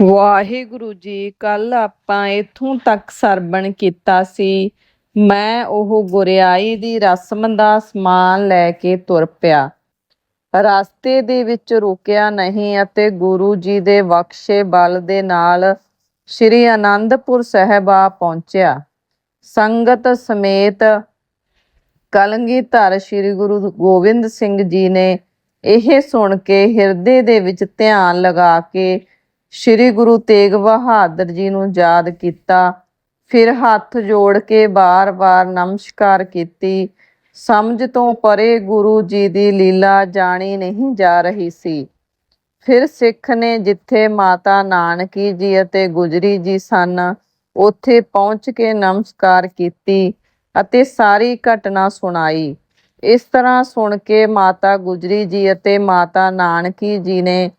ਵਾਹਿਗੁਰੂ ਜੀ ਕੱਲ ਆਪਾਂ ਇਥੋਂ ਤੱਕ ਸਰਬਣ ਕੀਤਾ ਸੀ। ਮੈਂ ਉਹ ਗੁਰਿਆਈ ਦੀ ਰਸਮ ਦਾ ਸਮਾਨ ਲੈ ਕੇ ਤੁਰ ਪਿਆ। ਰਸਤੇ ਦੇ ਵਿੱਚ ਰੁਕਿਆ ਨਹੀਂ ਅਤੇ ਗੁਰੂ ਜੀ ਦੇ ਬਖਸ਼ੇ ਬਲ ਦੇ ਨਾਲ ਸ੍ਰੀ ਅਨੰਦਪੁਰ ਸਾਹਿਬ ਆ ਪਹੁੰਚਿਆ। ਸੰਗਤ ਸਮੇਤ ਕਲਗੀਧਰ ਸ੍ਰੀ ਗੁਰੂ ਗੋਬਿੰਦ ਸਿੰਘ ਜੀ ਨੇ ਇਹ ਸੁਣ ਕੇ ਹਿਰਦੇ ਦੇ ਵਿੱਚ ਧਿਆਨ ਲਗਾ ਕੇ ਸ੍ਰੀ ਗੁਰੂ ਤੇਗ ਬਹਾਦਰ ਜੀ ਨੂੰ ਯਾਦ ਕੀਤਾ, ਫਿਰ ਹੱਥ ਜੋੜ ਕੇ ਬਾਰ-ਬਾਰ ਨਮਸਕਾਰ ਕੀਤੀ। ਸਮਝ ਤੋਂ ਪਰੇ ਗੁਰੂ ਜੀ ਦੀ ਲੀਲਾ ਜਾਣੀ ਨਹੀਂ ਜਾ ਰਹੀ ਸੀ। ਫਿਰ ਸਿੱਖ ਨੇ ਜਿੱਥੇ ਮਾਤਾ ਨਾਨਕੀ ਜੀ ਅਤੇ ਗੁਜਰੀ ਜੀ ਸਨ, ਉੱਥੇ ਪਹੁੰਚ ਕੇ ਨਮਸਕਾਰ ਕੀਤੀ ਅਤੇ ਸਾਰੀ ਘਟਨਾ ਸੁਣਾਈ। ਇਸ ਤਰ੍ਹਾਂ ਸੁਣ ਕੇ ਮਾਤਾ ਗੁਜਰੀ ਜੀ ਅਤੇ ਮਾਤਾ ਨਾਨਕੀ ਜੀ ਨੇ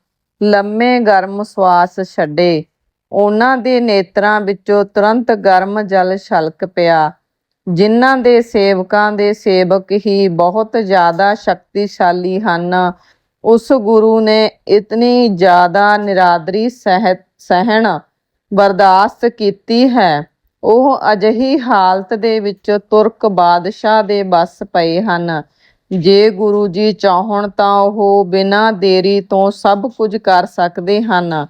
ਲੰਮੇ ਗਰਮ ਸਵਾਸ ਛੱਡੇ। ਉਹਨਾਂ ਦੇ ਨੇਤਰਾਂ ਵਿੱਚੋਂ ਤੁਰੰਤ ਗਰਮ ਜਲ ਛਲਕ ਪਿਆ। ਜਿਨ੍ਹਾਂ ਦੇ ਸੇਵਕਾਂ ਦੇ ਸੇਵਕ ਹੀ ਬਹੁਤ ਜ਼ਿਆਦਾ ਸ਼ਕਤੀਸ਼ਾਲੀ ਹਨ। ਉਸ ਗੁਰੂ ਨੇ ਇਤਨੀ ਜ਼ਿਆਦਾ ਨਿਰਾਦਰੀ ਸਹਿ ਸਹਿਣ ਬਰਦਾਸ਼ਤ ਕੀਤੀ ਹੈ। ਉਹ ਅਜਿਹੀ ਹਾਲਤ ਦੇ ਵਿੱਚ ਤੁਰਕ ਬਾਦਸ਼ਾਹ ਦੇ ਬਸ ਪਏ ਹਨ। ਜੇ ਗੁਰੂ ਜੀ ਚਾਹਣ ਤਾਂ ਉਹ ਬਿਨਾਂ ਦੇਰੀ ਤੋਂ ਸਭ ਕੁਝ ਕਰ ਸਕਦੇ ਹਨ।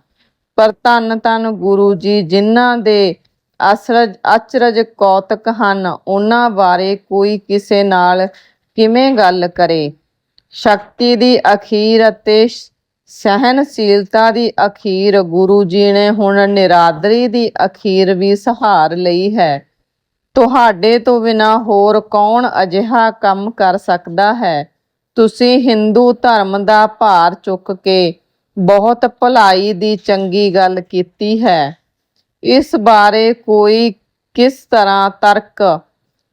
ਪਰ ਧੰਨ ਧੰਨ ਗੁਰੂ ਜੀ, ਜਿਨ੍ਹਾਂ ਦੇ ਅਸਰਜ ਅਚਰਜ ਕੌਤਕ ਹਨ, ਉਹਨਾਂ ਬਾਰੇ ਕੋਈ ਕਿਸੇ ਨਾਲ ਕਿਵੇਂ ਗੱਲ ਕਰੇ? ਸ਼ਕਤੀ ਦੀ ਅਖੀਰ ਅਤੇ ਸ਼- ਸਹਿਨਸ਼ੀਲਤਾ ਦੀ ਅਖੀਰ ਗੁਰੂ ਜੀ ਨੇ ਹੁਣ ਨਿਰਾਦਰੀ ਦੀ ਅਖੀਰ ਵੀ ਸਹਾਰ ਲਈ ਹੈ। ਤੁਹਾਡੇ ਤੋਂ ਬਿਨਾ ਹੋਰ ਕੌਣ ਅਜਿਹਾ ਕੰਮ ਕਰ ਸਕਦਾ ਹੈ? ਤੁਸੀਂ ਹਿੰਦੂ ਧਰਮ ਦਾ ਭਾਰ ਚੁੱਕ ਕੇ ਬਹੁਤ ਭਲਾਈ ਦੀ ਚੰਗੀ ਗੱਲ ਕੀਤੀ ਹੈ। ਇਸ ਬਾਰੇ ਕੋਈ ਕਿਸ ਤਰ੍ਹਾਂ ਤਰਕ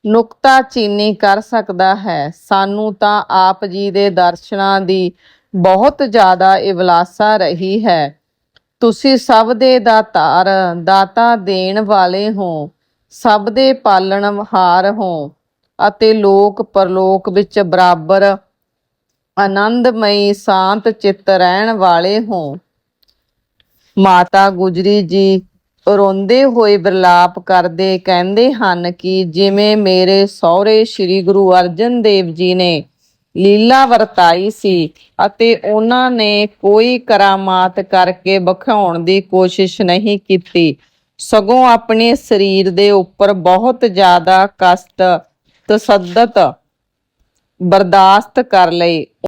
ਨੁਕਤਾਚੀਨੀ ਕਰ ਸਕਦਾ ਹੈ? ਸਾਨੂੰ ਤਾਂ ਆਪ ਜੀ ਦੇ ਦਰਸ਼ਨਾਂ ਦੀ ਬਹੁਤ ਜ਼ਿਆਦਾ ਇਵਲਾਸਾ ਰਹੀ ਹੈ। ਤੁਸੀਂ ਸਭ ਦੇ ਦਾਤਾਰ, ਦਾਤਾ ਦੇਣ ਵਾਲੇ ਹੋ। ਸਭ ਦੇ ਪਾਲਣ ਪਾਲਣਹਾਰ ਹੋ ਅਤੇ ਲੋਕ ਪਰਲੋਕ ਵਿੱਚ ਬਰਾਬਰ ਆਨੰਦਮਈ ਸ਼ਾਂਤ ਚਿੱਤ ਰਹਿਣ ਵਾਲੇ ਹੋ। ਮਾਤਾ ਗੁਜਰੀ ਜੀ ਰੋਂਦੇ ਹੋਏ ਵਿਰਲਾਪ ਕਰਦੇ ਕਹਿੰਦੇ ਹਨ ਕਿ ਜਿਵੇਂ ਮੇਰੇ ਸਹੁਰੇ ਸ੍ਰੀ ਗੁਰੂ ਅਰਜਨ ਦੇਵ ਜੀ ਨੇ ਲੀਲਾ ਵਰਤਾਈ ਸੀ ਅਤੇ ਉਹਨਾਂ ਨੇ ਕੋਈ ਕਰਾਮਾਤ ਕਰਕੇ ਵਿਖਾਉਣ ਦੀ ਕੋਸ਼ਿਸ਼ ਨਹੀਂ ਕੀਤੀ ਸਗੋਂ ਆਪਣੇ ਸਰੀਰ ਦੇ ਉੱਪਰ ਬਹੁਤ ਜ਼ਿਆਦਾ ਕਸ਼ਟ ਤਸੱਦਤ ਬਰਦਾਸ਼ਤ ਕਰ ਲਏ।